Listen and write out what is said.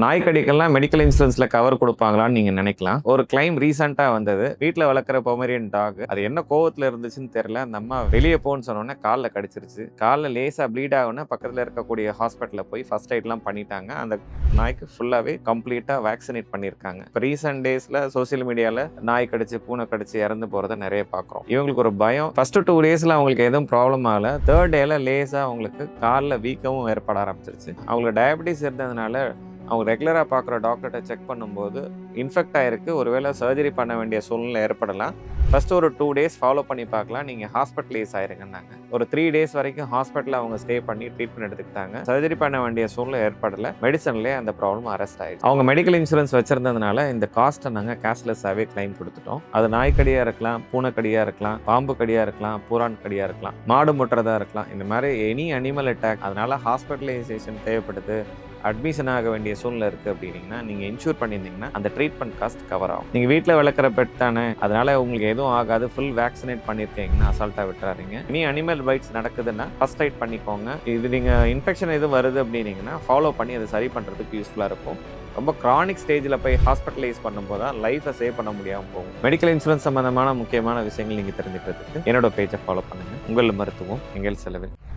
நாய்க்கடிக்கெல்லாம் medical இன்சூரன்ஸ்ல cover கொடுப்பாங்களான்னு நீங்க நினைக்கலாம். ஒரு கிளைம் ரீசெண்டா வந்தது. வீட்டில் வளர்க்குற பொமரியன் டாக் அது என்ன கோவத்துல இருந்துச்சுன்னு தெரியல. அந்த அம்மா வெளியே போன்னு சொன்னோன்னே காலில் கடிச்சிருச்சு. காலில் லேசா ப்ளீட் ஆகுன பக்கத்தில் இருக்கக்கூடிய ஹாஸ்பிட்டலில் போய் ஃபர்ஸ்ட் எய்ட்லாம் பண்ணிட்டாங்க. அந்த நாய்க்கு ஃபுல்லாகவே கம்ப்ளீட்டாக வேக்சினேட் பண்ணியிருக்காங்க இப்போ ரீசெண்ட் டேஸில் சோஷியல் மீடியாவில் நாய் கடிச்சு பூனை கடிச்சு இறந்து போகிறத நிறைய பார்க்குறோம் இவங்களுக்கு ஒரு பயம். ஃபர்ஸ்ட் டூ டேஸில் அவங்களுக்கு எதுவும் ப்ராப்ளம் ஆகல. தேர்ட் டேல லேசாக அவங்களுக்கு காலில் வீக்கமும் ஏற்பட ஆரம்பிச்சிருச்சு. அவங்களுக்கு டயபிட்டிஸ் இருந்ததுனால அவங்க ரெகுலராக பார்க்குற டாக்டர்கிட்ட செக் பண்ணும்போது இன்ஃபெக்ட் ஆகிருக்கு ஒருவேளை சர்ஜரி பண்ண வேண்டிய சூழ்நிலை ஏற்படலாம். ஃபஸ்ட்டு ஒரு டூ டேஸ் ஃபாலோ பண்ணி பார்க்கலாம். நீங்கள் ஹாஸ்பிட்டலைஸ் ஆயிருங்கன்னாங்க. ஒரு த்ரீ டேஸ் வரைக்கும் ஹாஸ்பிட்டலில் அவங்க ஸ்டே பண்ணி ட்ரீட்மெண்ட் எடுத்துக்கிட்டாங்க. சர்ஜரி பண்ண வேண்டிய சூழ்நிலை ஏற்படலை. மெடிசன்லேயே அந்த ப்ராப்ளம் அரெஸ்ட் ஆயிடுச்சு. அவங்க மெடிக்கல் இன்சூரன்ஸ் வச்சிருந்ததுனால இந்த காஸ்ட்டை நாங்கள் கேஷ்லெஸ்ஸாகவே கிளைம் கொடுத்துட்டோம். அது நாய்க்கடியாக இருக்கலாம் பூனைக்கடியாக இருக்கலாம் பாம்பு கடியாக இருக்கலாம் பூரான் கடியாக இருக்கலாம் மாடு முட்டுறதா இருக்கலாம். இந்த மாதிரி எனி அனிமல் அட்டாக் அதனால் ஹாஸ்பிட்டலைசேஷன் தேவைப்படுது அட்மிஷன் ஆக வேண்டிய சூழ்நிலை இருக்குது அப்படின்னீங்கன்னா நீங்கள் இன்சூர் பண்ணியிருந்தீங்கன்னா அந்த ட்ரீட்மெண்ட் காஸ்ட் கவர் ஆகும். நீங்கள் வீட்டில் வளர்க்குற பெட் தானே அதனால உங்களுக்கு எதுவும் ஆகாது. ஃபுல் வேக்சினேட் பண்ணியிருக்கீங்கன்னா அசால்ட்டாக விட்டுறாதீங்க. இனி அனிமல் பைட்ஸ் நடக்குதுன்னா ஃபர்ஸ்ட் எய்ட் பண்ணிக்கோங்க. இது நீங்கள் இன்ஃபெக்ஷன் எதுவும் வருது அப்படின்னீங்கன்னா ஃபாலோ பண்ணி அதை சரி பண்ணுறதுக்கு யூஸ்ஃபுல்லாக இருக்கும். ரொம்ப கிரானிக் ஸ்டேஜில் போய் ஹாஸ்பிட்டலைஸ் பண்ணும்போது தான் லைஃப்பை சேவ் பண்ண முடியாமல் போகும். மெடிக்கல் இன்சூரன்ஸ் சம்மந்தமான முக்கியமான விஷயங்கள் நீங்கள் தெரிஞ்சுக்கிறதுக்கு என்னோட பேஜை ஃபாலோ பண்ணுங்கள் உங்கள் மருத்துவம் எங்கள் செலவில்.